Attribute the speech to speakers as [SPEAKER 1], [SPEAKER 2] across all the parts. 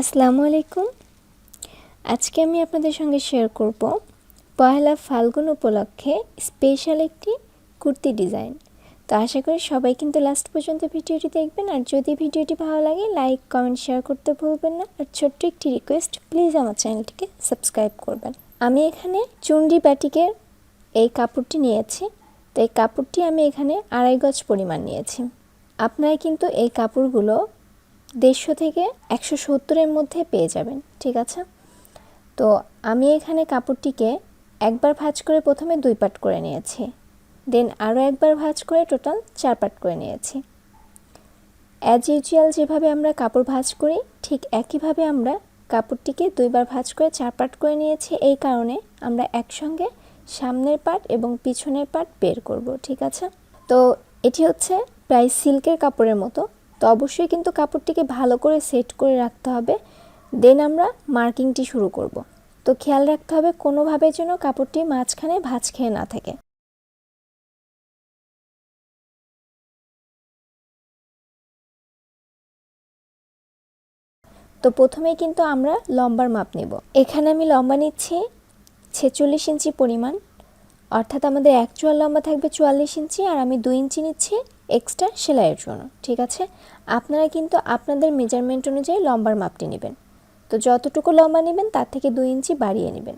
[SPEAKER 1] আসসালামু আলাইকুম। আজকে আমি আপনাদের সঙ্গে শেয়ার করব পয়লা ফাল্গুন উপলক্ষে স্পেশাল একটি কুর্তি ডিজাইন তো আশা করি সবাই কিন্তু লাস্ট পর্যন্ত ভিডিওটি দেখবেন, আর যদি ভিডিওটি ভালো লাগে লাইক কমেন্ট শেয়ার করতে ভুলবেন না। আর ছোট্ট একটি রিকোয়েস্ট প্লিজ আমার চ্যানেলটিকে সাবস্ক্রাইব করবেন। আমি এখানে চুন্ডি ব্যাটিকের এই কাপড়টি নিয়েছি। তো এই কাপড়টি আমি এখানে আড়াই গজ পরিমাণ নিয়েছি। আপনারা কিন্তু এই কাপড়গুলো দেড়শো থেকে একশো সত্তরের মধ্যে পেয়ে যাবেন, ঠিক আছে? তো আমি এখানে কাপড়টিকে একবার ভাঁজ করে প্রথমে দুই পাট করে নিয়েছি, দেন আরও একবার ভাঁজ করে টোটাল চার পাট করে নিয়েছি। অ্যাজ ইউজুয়াল যেভাবে আমরা কাপড় ভাঁজ করি, ঠিক একইভাবে আমরা কাপড়টিকে দুইবার ভাঁজ করে চার পাট করে নিয়েছি। এই কারণে আমরা একসঙ্গে সামনের পাট এবং পিছনের পাট বের করব, ঠিক আছে? তো এটি হচ্ছে প্রায় সিল্কের কাপড়ের মতো। তো অবশ্যই কিন্তু কাপড়টিকে ভালো করে সেট করে রাখতে হবে। দেন আমরা মার্কিংটি শুরু করব। তো খেয়াল রাখতে হবে কোনোভাবে যেন কাপড়টি মাঝখানে ভাঁজ খেয়ে না থাকে। তো প্রথমেই কিন্তু আমরা লম্বার মাপ নেব। এখানে আমি লম্বা নিচ্ছি ছেচল্লিশ ইঞ্চি পরিমাণ। অর্থাৎ আমাদের অ্যাকচুয়াল লম্বা থাকবে চুয়াল্লিশ ইঞ্চি আর আমি দুই ইঞ্চি নিচ্ছি এক্সট্রা সেলাইয়ের জন্য, ঠিক আছে? আপনারা কিন্তু আপনাদের মেজারমেন্ট অনুযায়ী লম্বার মাপটি নেবেন। তো যতটুকু লম্বা নেবেন, তার থেকে দুই ইঞ্চি বাড়িয়ে নেবেন।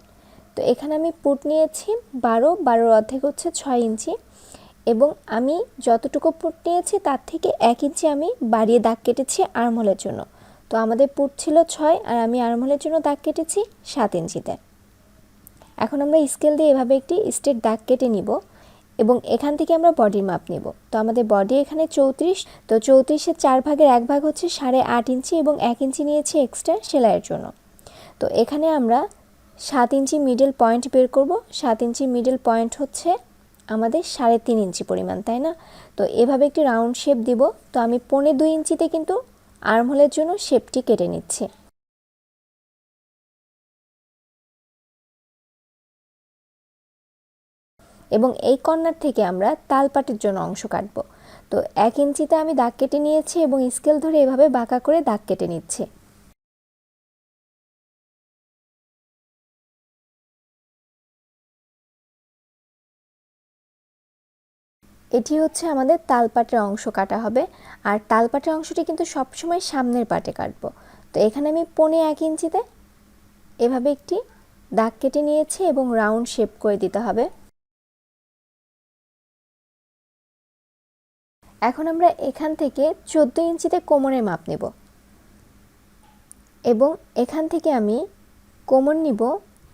[SPEAKER 1] তো এখানে আমি পুট নিয়েছি বারো, বারোর অর্ধেক হচ্ছে ছয় ইঞ্চি এবং আমি যতটুকু পুট নিয়েছি, তার থেকে এক ইঞ্চি আমি বাড়িয়ে দাগ কেটেছি আরমহলের জন্য। তো আমাদের পুট ছিল ছয় আর আমি আরমহলের জন্য দাগ কেটেছি সাত ইঞ্চিতে। এখন আমরা স্কেল দিয়ে এভাবে একটি স্টেট দাগ কেটে নিব এবং এখান থেকে আমরা বডির মাপ নেব। তো আমাদের বডি এখানে চৌত্রিশ, তো চৌত্রিশের চার ভাগের এক ভাগ হচ্ছে সাড়ে আট ইঞ্চি এবং এক ইঞ্চি নিয়েছি এক্সট্রা সেলাইয়ের জন্য। তো এখানে আমরা সাত ইঞ্চি মিডল পয়েন্ট বের করব। সাত ইঞ্চি মিডল পয়েন্ট হচ্ছে আমাদের সাড়ে তিন ইঞ্চি পরিমাণ, তাই না? তো এভাবে একটি রাউন্ড শেপ দিব। তো আমি পৌনে দুই ইঞ্চিতে কিন্তু আর্মহোলের জন্য শেপটি কেটে নিচ্ছি। এবং এই কর্নার থেকে আমরা তালপাটের জন্য অংশ কাটব। তো এক ইঞ্চিতে আমি দাগ কেটে নিয়েছি এবং স্কেল ধরে এভাবে বাঁকা করে দাগ কেটে নিচ্ছি। এটি হচ্ছে আমাদের তালপাটের অংশ কাটা হবে। আর তালপাটের অংশটি কিন্তু সবসময় সামনের পাটে কাটবো। তো এখানে আমি পনে এক ইঞ্চিতে এভাবে একটি দাগ কেটে নিয়েছি এবং রাউন্ড শেপ করে দিতে হবে। এখন আমরা এখান থেকে চোদ্দ ইঞ্চিতে কোমরের মাপ নেব। এবং এখান থেকে আমি কোমর নিব।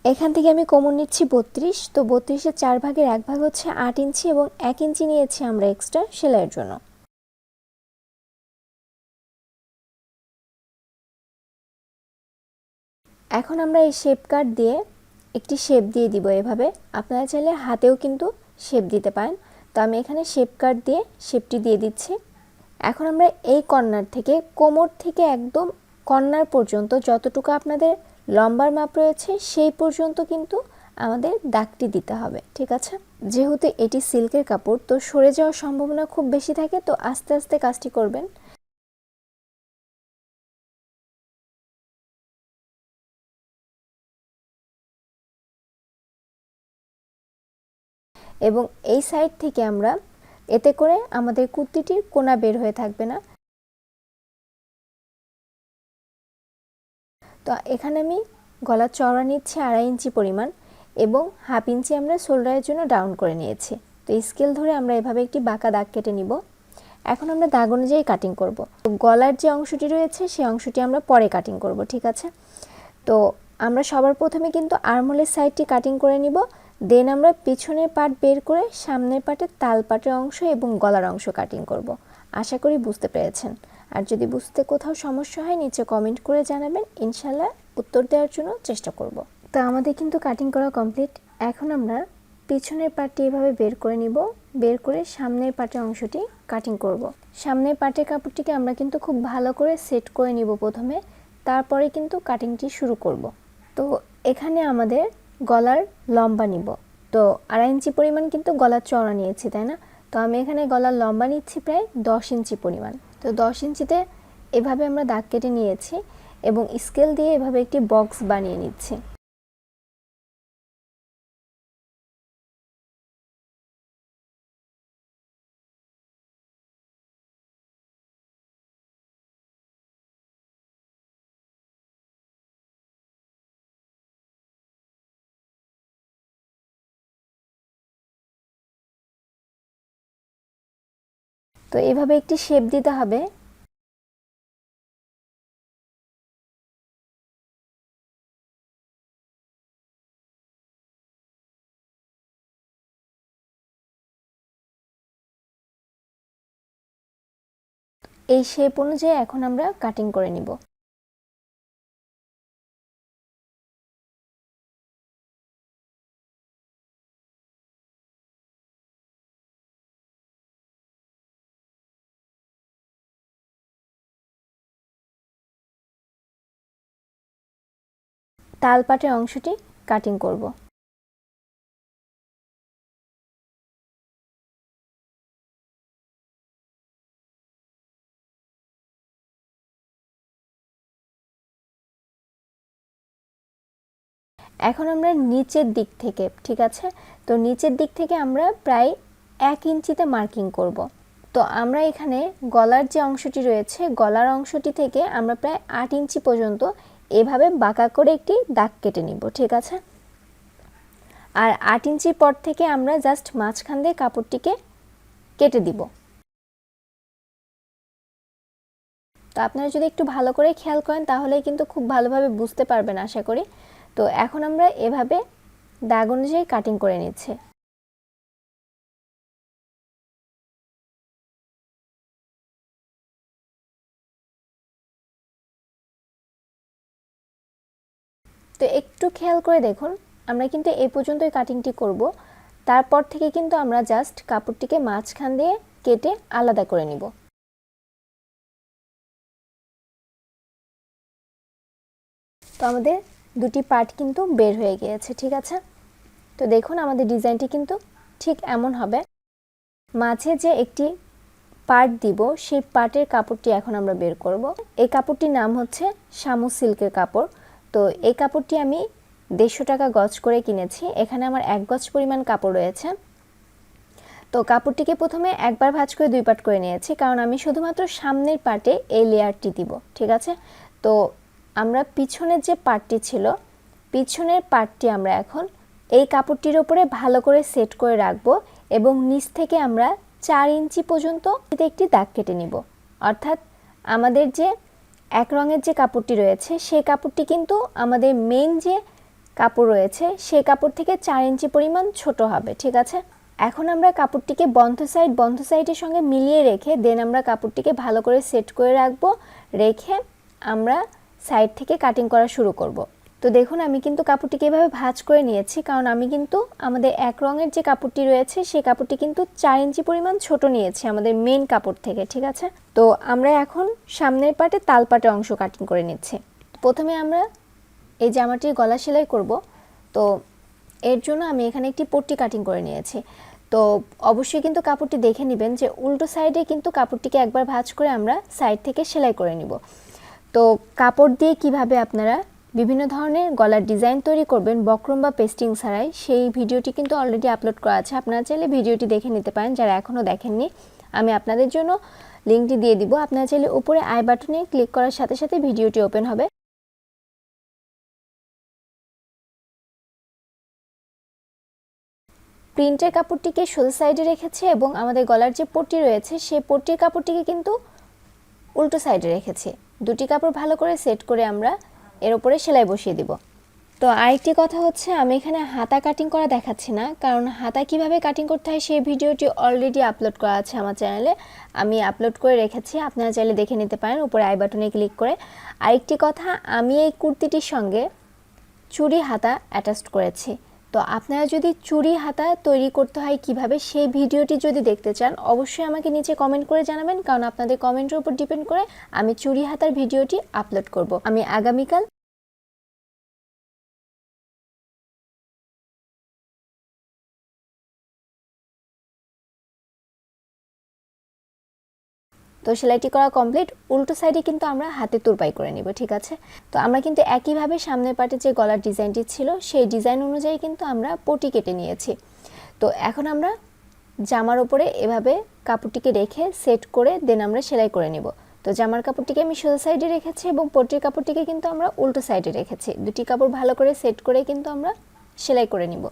[SPEAKER 1] এখান থেকে আমি কোমর নিচ্ছি বত্রিশ, তো বত্রিশের চার ভাগের এক ভাগ হচ্ছে আট ইঞ্চি এবং এক ইঞ্চি নিয়েছি আমরা এক্সট্রা সেলাইয়ের জন্য। এখন আমরা এই শেপ কাট দিয়ে একটি শেপ দিয়ে দিব এভাবে। আপনারা চাইলে হাতেও কিন্তু শেপ দিতে পারেন। তো আমি এখানে শেপ কাট দিয়ে শেপটি দিয়ে দিচ্ছি। এখন আমরা এই কর্নার থেকে কোমর থেকে একদম কর্নার পর্যন্ত যতটুকু আপনাদের লম্বার মাপ রয়েছে, সেই পর্যন্ত কিন্তু আমাদের দাগটি দিতে হবে, ঠিক আছে? যেহেতু এটি সিল্কের কাপড়, তো সরে যাওয়ার সম্ভাবনা খুব বেশি থাকে, তো আস্তে আস্তে কাজটি করবেন। এবং এই সাইড থেকে আমরা এতে করে আমাদের কুর্তিটির কোনা বের হয়ে থাকবে না। তো এখানে আমি গলার চড়া নিচ্ছি আড়াই ইঞ্চি পরিমাণ এবং হাফ ইঞ্চি আমরা শোল্ডারের জন্য ডাউন করে নিয়েছি। তো স্কেল ধরে আমরা এভাবে একটি বাঁকা দাগ কেটে নিব। এখন আমরা দাগ অনুযায়ী কাটিং করব। তো গলার যে অংশটি রয়েছে সেই অংশটি আমরা পরে কাটিং করব, ঠিক আছে? তো আমরা সবার প্রথমে কিন্তু আর্মলের সাইডটি কাটিং করে নিব। দেন আমরা পিছনের পার্ট বের করে সামনের পার্টের তাল পাটের অংশ এবং গলার অংশ কাটিং করব। আশা করি বুঝতে পেরেছেন। আর যদি বুঝতে কোথাও সমস্যা হয়, নিচে কমেন্ট করে জানাবেন। ইনশাল্লাহ উত্তর দেওয়ার জন্য চেষ্টা করব। তো আমাদের কিন্তু কাটিং করা কমপ্লিট এখন আমরা পিছনের পার্টটি এভাবে বের করে নিব। বের করে সামনের পাটের অংশটি কাটিং করব। সামনের পাটের কাপড়টিকে আমরা কিন্তু খুব ভালো করে সেট করে নিব প্রথমে। তারপরে কিন্তু কাটিংটি শুরু করব। তো এখানে আমাদের গলার লম্বা নিব। তো আড়াই ইঞ্চি পরিমাণ কিন্তু গলার চড়া নিয়েছি, তাই না? তো আমি এখানে গলার লম্বা নিচ্ছি প্রায় দশ ইঞ্চি পরিমাণ। তো দশ ইঞ্চিতে এভাবে আমরা দাগ কেটে নিয়েছি এবং স্কেল দিয়ে এভাবে একটি বক্স বানিয়ে নিচ্ছি। তো এভাবে একটি শেপ দিতে হবে। এই শেপ অনুযায়ী এখন আমরা কাটিং করে নিব। তালপাটের অংশটি কাটিং করব। এখন আমরা নিচের দিক থেকে, ঠিক আছে? তো নিচের দিক থেকে আমরা প্রায় এক ইঞ্চিতে মার্কিং করব। তো আমরা এখানে গলার যে অংশটি রয়েছে, গলার অংশটি থেকে আমরা প্রায় আট ইঞ্চি পর্যন্ত এভাবে বাঁকা করে একটি দাগ কেটে নিব, ঠিক আছে? আর আট ইঞ্চি পর থেকে আমরা জাস্ট মাঝখান দিয়ে কাপড়টিকে কেটে দিব। তো আপনারা যদি একটু ভালো করে খেয়াল করেন তাহলে কিন্তু খুব ভালোভাবে বুঝতে পারবেন, আশা করি। তো এখন আমরা এভাবে দাগ অনুযায়ী কাটিং করে নিচ্ছি। তো একটু খেয়াল করে দেখুন, আমরা কিন্তু এই পর্যন্তই কাটিংটি করব। তারপর থেকে কিন্তু আমরা জাস্ট কাপড়টিকে মাঝখান দিয়ে কেটে আলাদা করে নিব। তো আমাদের দুটি পার্ট কিন্তু বের হয়ে গিয়েছে, ঠিক আছে? তো দেখুন আমাদের ডিজাইনটি কিন্তু ঠিক এমন হবে। মাঝে যে একটি পার্ট দিব, সেই পার্টের কাপড়টি এখন আমরা বের করব। এই কাপড়টির নাম হচ্ছে শামু সিল্কের কাপড়। তো এই কাপড়টি আমি দেড়শো টাকা গজ করে কিনেছি। এখানে আমার এক গজ পরিমাণ কাপড় রয়েছে। তো কাপড়টিকে প্রথমে একবার ভাজ করে দুই পাট করে নিয়েছি, কারণ আমি শুধুমাত্র সামনের পার্টে এই লেয়ারটি দিব, ঠিক আছে? তো আমরা পিছনের যে পার্টটি ছিল, পিছনের পার্টটি আমরা এখন এই কাপড়টির ওপরে ভালো করে সেট করে রাখব এবং নিচ থেকে আমরা চার ইঞ্চি পর্যন্ত একটি দাগ কেটে নিব। অর্থাৎ আমাদের যে এক রঙের যে কাপড়টি রয়েছে, সেই কাপড়টি কিন্তু আমাদের মেন যে কাপড় রয়েছে, সেই কাপড় থেকে চার ইঞ্চি পরিমাণ ছোট হবে, ঠিক আছে এখন আমরা কাপড়টিকে বন্ধ সাইড বন্ধ সাইডের সঙ্গে মিলিয়ে রেখে দেন আমরা কাপড়টিকে ভালো করে সেট করে রাখব, রেখে আমরা সাইড থেকে কাটিং করা শুরু করব। তো দেখুন, আমি কিন্তু কাপড়টিকে এভাবে ভাজ করে নিয়েছি, কারণ আমি কিন্তু আমাদের এক রঙের যে কাপড়টি রয়েছে, সেই কাপড়টি কিন্তু চার ইঞ্চি পরিমাণ ছোট নিয়েছি, আমাদের মেন কাপড় থেকে, ঠিক আছে? তো আমরা এখন সামনের পাটে তাল পাটে অংশ কাটিং করে নিচ্ছি। প্রথমে আমরা এই জামাটির গলা সেলাই করব। তো এর জন্য আমি এখানে একটি পট্টি কাটিং করে নিয়েছি। তো অবশ্যই কিন্তু কাপড়টি দেখে নেবেন যে উল্টো সাইডে কিন্তু কাপড়টিকে একবার ভাঁজ করে আমরা সাইড থেকে সেলাই করে নিব। তো কাপড় দিয়ে কীভাবে আপনারা বিভিন্ন ধরনের গলার ডিজাইন তৈরি করবেন বক্রম বা পেস্টিং ছাড়াই। সেই ভিডিওটি কিন্তু অলরেডি আপলোড করা আছে। আপনারা চাইলে ভিডিওটি দেখে নিতে পারেন, যারা এখনও দেখেননি। আমি আপনাদের জন্য লিঙ্কটি দিয়ে দিব। আপনারা চাইলে উপরে আই বাটনে ক্লিক করার সাথে সাথে ভিডিওটি ওপেন হবে। প্রিন্টের কাপড়টিকে সোজা সাইডে রেখেছে এবং আমাদের গলার যে পট্টি রয়েছে, সেই পট্টির কাপড়টিকে কিন্তু উল্টো সাইডে রেখেছে। দুটি কাপড় ভালো করে সেট করে আমরা এর উপরে সেলাই বসিয়ে দিব। তো আরেকটি কথা হচ্ছে, আমি এখানে হাতা কাটিং করা দেখাচ্ছি না, কারণ হাতা কীভাবে কাটিং করতে হয় সেই ভিডিওটি অলরেডি আপলোড করা আছে আমার চ্যানেলে আমি আপলোড করে রেখেছি, আপনারা চাইলে দেখে নিতে পারেন, উপরে আই বাটনে ক্লিক করে। আরেকটি কথা, আমি এই কুর্তিটির সঙ্গে চুরি হাতা অ্যাটাচড করেছি। তো আপনারা যদি চুরি হাতা তৈরি করতে হয় কীভাবে, সেই ভিডিওটি যদি দেখতে চান, অবশ্যই আমাকে নিচে কমেন্ট করে জানাবেন, কারণ আপনাদের কমেন্টের উপর ডিপেন্ড করে আমি চুরি হাতার ভিডিওটি আপলোড করব। আমি আগামীকাল তো সেলাইটি করা কমপ্লিট উল্টো সাইডে কিন্তু আমরা হাতে তুরপাই করে নিব, ঠিক আছে? তো আমরা কিন্তু একইভাবে সামনের পাটে যে গলার ডিজাইনটি ছিল, সেই ডিজাইন অনুযায়ী কিন্তু আমরা পটি কেটে নিয়েছি। তো এখন আমরা জামার ওপরে এভাবে কাপড়টিকে রেখে সেট করে দেন আমরা সেলাই করে নিব। তো জামার কাপড়টিকে আমি সোজা সাইডে রেখেছি এবং পটির কাপড়টিকে কিন্তু আমরা উল্টো সাইডে রেখেছি। দুটি কাপড় ভালো করে সেট করে কিন্তু আমরা সেলাই করে নিব।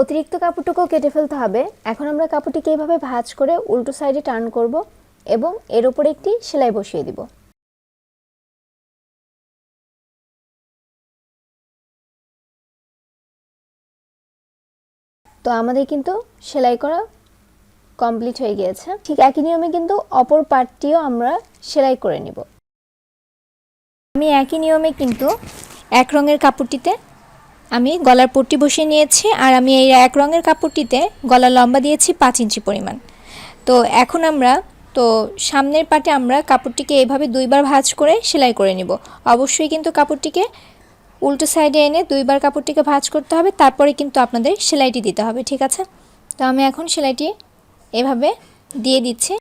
[SPEAKER 1] অতিরিক্ত কাপড়টুকু কেটে ফেলতে হবে। এখন আমরা কাপড়টিকে এইভাবে ভাঁজ করে উল্টো সাইডে টার্ন করব এবং এর উপরে একটি সেলাই বসিয়ে দিব। তো আমাদের কিন্তু সেলাই করা কমপ্লিট হয়ে গিয়েছে। ঠিক একই নিয়মে কিন্তু অপর পার্টটিও আমরা সেলাই করে নিব। আমি একই নিয়মে কিন্তু এক রঙের কাপড়টিতে আমি গলার পট্টি বসিয়ে নিয়েছি আর আমি এই এক রঙের কাপড়টিতে গলার লম্বা দিয়েছি পাঁচ ইঞ্চি পরিমাণ। তো এখন আমরা, তো সামনের পাটে আমরা কাপড়টিকে এভাবে দুইবার ভাঁজ করে সেলাই করে নিব। অবশ্যই কিন্তু কাপড়টিকে উল্টো সাইডে এনে দুইবার কাপড়টিকে ভাঁজ করতে হবে, তারপরে কিন্তু আপনাদের সেলাইটি দিতে হবে, ঠিক আছে? তো আমি এখন সেলাইটি এভাবে দিয়ে দিচ্ছি।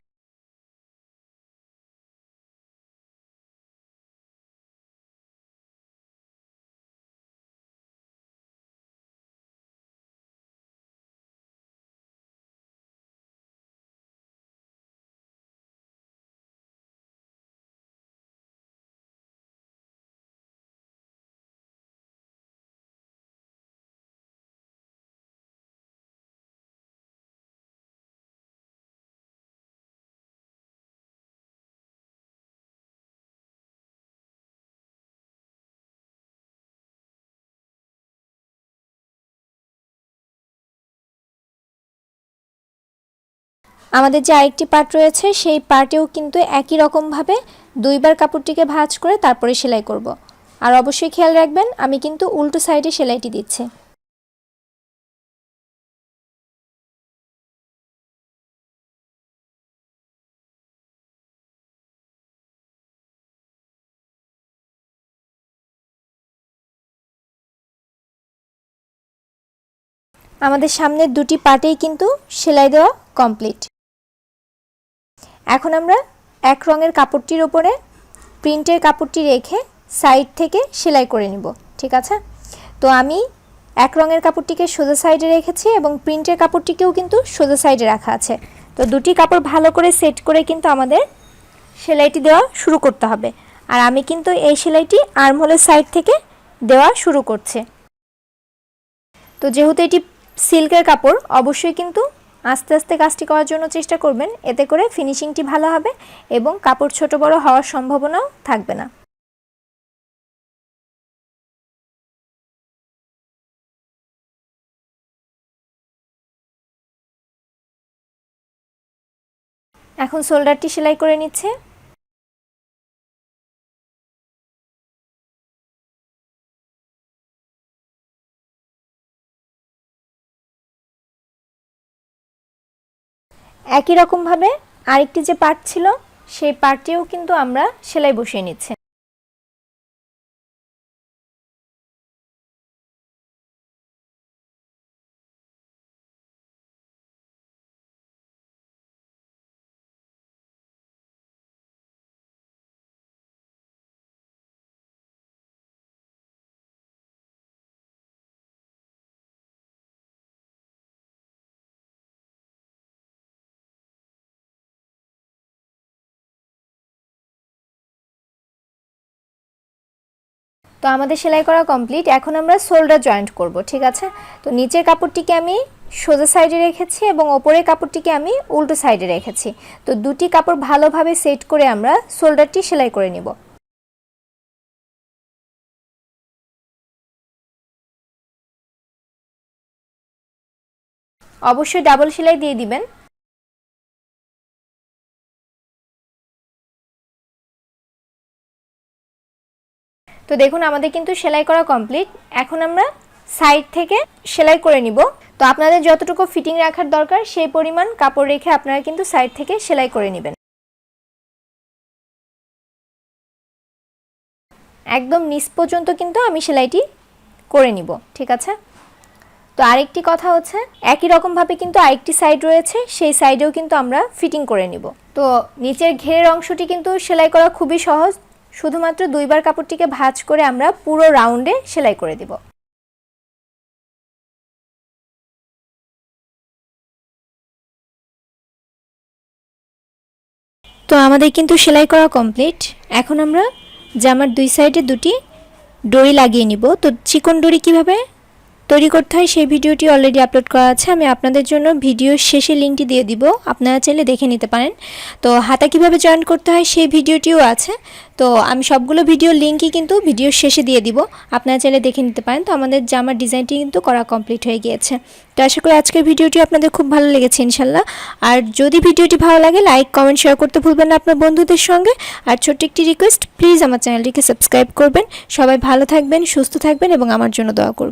[SPEAKER 1] আমাদের যে আরেকটি পার্ট রয়েছে, সেই পার্টেও কিন্তু একই রকমভাবে দুইবার কাপড়টিকে ভাঁজ করে তারপরে সেলাই করব। আর অবশ্যই খেয়াল রাখবেন, আমি কিন্তু উল্টো সাইডে সেলাইটি দিচ্ছি আমাদের সামনের দুটি পার্টেই কিন্তু সেলাই দেওয়া কমপ্লিট এখন আমরা এক রঙের কাপড়টির ওপরে প্রিন্টের কাপড়টি রেখে সাইড থেকে সেলাই করে নিব, ঠিক আছে? তো আমি এক রঙের কাপড়টিকে সোজা সাইডে রেখেছি এবং প্রিন্টের কাপড়টিকেও কিন্তু সোজা সাইডে রাখা আছে। তো দুটি কাপড় ভালো করে সেট করে কিন্তু আমাদের সেলাইটি দেওয়া শুরু করতে হবে। আর আমি কিন্তু এই সেলাইটি আর্মহোলের সাইড থেকে দেওয়া শুরু করছে। তো যেহেতু এটি সিল্কের কাপড়, অবশ্যই কিন্তু আস্তে আস্তে কাজটি করার জন্য চেষ্টা করবেন। এতে করে ফিনিশিংটি ভালো হবে এবং কাপড় ছোট বড় হওয়ার সম্ভাবনাও থাকবে না। এখন শোল্ডারটি সেলাই করে নিচ্ছে। একই রকমভাবে আরেকটি যে পার্ট ছিল সেই পার্টটিও কিন্তু আমরা সেলাই বসিয়ে নিচ্ছি। তো আমাদের সেলাই করা কমপ্লিট এখন আমরা শোল্ডার জয়েন্ট করব, ঠিক আছে? তো নিচের কাপড়টিকে আমি সোজা সাইডে রেখেছি এবং ওপরের কাপড়টিকে আমি উল্টো সাইডে রেখেছি। তো দুটি কাপড় ভালোভাবে সেট করে আমরা শোল্ডারটি সেলাই করে নিব। অবশ্যই ডাবল সেলাই দিয়ে দিবেন। তো দেখুন, আমাদের কিন্তু সেলাই করা কমপ্লিট এখন আমরা সাইড থেকে সেলাই করে নিব। তো আপনাদের যতটুকু ফিটিং রাখার দরকার, সেই পরিমাণ কাপড় রেখে আপনারা কিন্তু সাইড থেকে সেলাই করে নেবেন। একদম নিচ পর্যন্ত কিন্তু আমি সেলাইটি করে নিব, ঠিক আছে? তো আরেকটি কথা হচ্ছে, একই রকমভাবে কিন্তু আরেকটি সাইড রয়েছে, সেই সাইডেও কিন্তু আমরা ফিটিং করে নিব। তো নিচের ঘেরের অংশটি কিন্তু সেলাই করা খুবই সহজ। শুধুমাত্র দুইবার কাপড়টিকে ভাঁজ করে আমরা পুরো রাউন্ডে সেলাই করে দেব। তো আমাদের কিন্তু সেলাই করা কমপ্লিট। এখন আমরা জামার দুই সাইডে দুটি ডরি লাগিয়ে নিব। তো চিকন দড়ি কীভাবে? তৈরি করতে হয়, সেই ভিডিওটি অলরেডি আপলোড করা আছে। আমি আপনাদের জন্য ভিডিওর শেষে লিঙ্কটি দিয়ে দিব। আপনারা চাইলে দেখে নিতে পারেন। তো হাতা কীভাবে জয়েন করতে হয়, সেই ভিডিওটিও আছে। তো আমি সবগুলো ভিডিও লিঙ্কই কিন্তু ভিডিওর শেষে দিয়ে দিব। আপনারা চাইলে দেখে নিতে পারেন। তো আমাদের জামার ডিজাইনটি কিন্তু করা কমপ্লিট হয়ে গিয়েছে। তো আশা করি আজকের ভিডিওটি আপনাদের খুব ভালো লেগেছে ইনশাল্লাহ আর যদি ভিডিওটি ভালো লাগে লাইক কমেন্ট শেয়ার করতে ভুলবেন না আপনার বন্ধুদের সঙ্গে। আর ছোট্ট একটি রিকোয়েস্ট প্লিজ আমার চ্যানেলটিকে সাবস্ক্রাইব করবেন। সবাই ভালো থাকবেন, সুস্থ থাকবেন এবং আমার জন্য দোয়া করবেন।